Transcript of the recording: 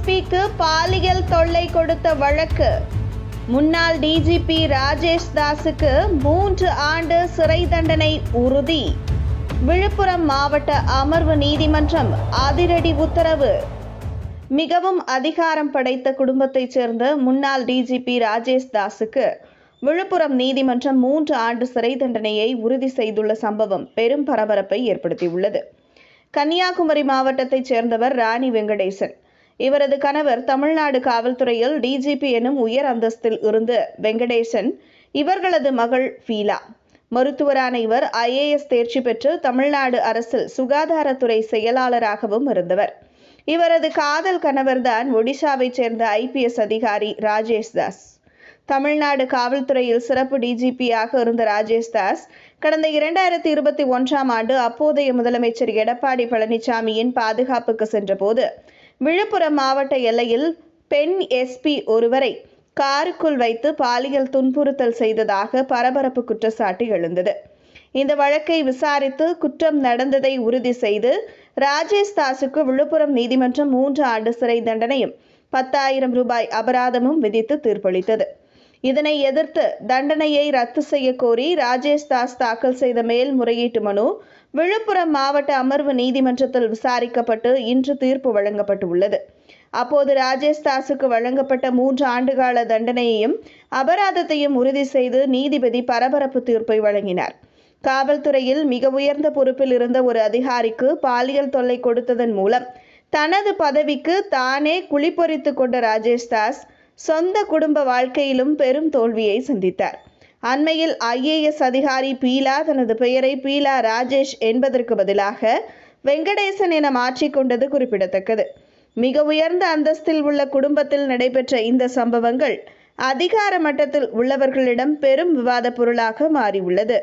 எஸ்பிக்கு பாலியல் தொல்லை கொடுத்த வழக்கு. முன்னாள் டிஜிபி ராஜேஷ் தாஸுக்கு மூன்று ஆண்டு சிறை தண்டனை உறுதி. விழுப்புரம் மாவட்ட அமர்வு நீதிமன்றம் அதிரடி உத்தரவு. மிகவும் அதிகாரம் படைத்த குடும்பத்தைச் சேர்ந்த முன்னாள் டிஜிபி ராஜேஷ் தாஸுக்கு விழுப்புரம் நீதிமன்றம் மூன்று ஆண்டு சிறை தண்டனையை உறுதி செய்துள்ள சம்பவம் பெரும் பரபரப்பை ஏற்படுத்தியுள்ளது. கன்னியாகுமரி மாவட்டத்தைச் சேர்ந்தவர் ராணி வெங்கடேசன். இவரது கணவர் தமிழ்நாடு காவல்துறையில் டிஜிபி எனும் உயர் அந்தஸ்தில் இருந்து வெங்கடேசன் இவர்களது மகள் ஃபீலா. மருத்துவரான இவர் ஐஏஎஸ் தேர்ச்சி பெற்று தமிழ்நாடு அரசில் சுகாதாரத்துறை செயலாளராகவும் இருந்தவர். இவரது காதல் கணவர்தான் ஒடிஷாவைச் சேர்ந்த ஐபிஎஸ் அதிகாரி ராஜேஷ் தாஸ். தமிழ்நாடு காவல்துறையில் சிறப்பு டிஜிபியாக இருந்த ராஜேஷ் தாஸ் கடந்த இரண்டாயிரத்தி இருபத்தி ஒன்றாம் ஆண்டு அப்போதைய முதலமைச்சர் எடப்பாடி பழனிசாமியின் பாதுகாப்புக்கு சென்றபோது விழுப்புரம் மாவட்ட எல்லையில் பெண் எஸ்பி ஒருவரை காருக்குள் வைத்து பாலியல் துன்புறுத்தல் செய்ததாக பரபரப்பு குற்றச்சாட்டு எழுந்தது. இந்த வழக்கை விசாரித்து குற்றம் நடந்ததை உறுதி செய்து ராஜேஷ் தாஸுக்கு விழுப்புரம் நீதிமன்றம் மூன்று ஆண்டு சிறை தண்டனையும் பத்தாயிரம் ரூபாய் அபராதமும் விதித்து தீர்ப்பளித்தது. இதனை எதிர்த்து தண்டனையை ரத்து செய்ய கோரி ராஜேஷ் தாஸ் தாக்கல் செய்த மேல்முறையீட்டு மனு விழுப்புரம் மாவட்ட அமர்வு நீதிமன்றத்தில் விசாரிக்கப்பட்டு இன்று தீர்ப்பு வழங்கப்பட்டுள்ளது. அப்போது ராஜேஷ் தாஸுக்கு வழங்கப்பட்ட மூன்று ஆண்டுகால தண்டனையையும் அபராதத்தையும் உறுதி செய்து நீதிபதி பரபரப்பு தீர்ப்பை வழங்கினார். காவல்துறையில் மிக உயர்ந்த பொறுப்பில் இருந்த ஒரு அதிகாரிக்கு பாலியல் தொல்லை கொடுத்ததன் மூலம் தனது பதவிக்கு தானே குளிப்பொறித்து கொண்ட ராஜேஷ் தாஸ் சொந்த குடும்ப வாழ்க்கையிலும் பெரும் தோல்வியை சந்தித்தார். அண்மையில் ஐஏஎஸ் அதிகாரி பீலா தனது பெயரை பீலா ராஜேஷ் என்பதற்கு பதிலாக வெங்கடேசன் என மாற்றிக்கொண்டது குறிப்பிடத்தக்கது. மிக உயர்ந்த அந்தஸ்தில் உள்ள குடும்பத்தில் நடைபெற்ற இந்த சம்பவங்கள் அதிகார மட்டத்தில் உள்ளவர்களிடம் பெரும் விவாத பொருளாக மாறியுள்ளது.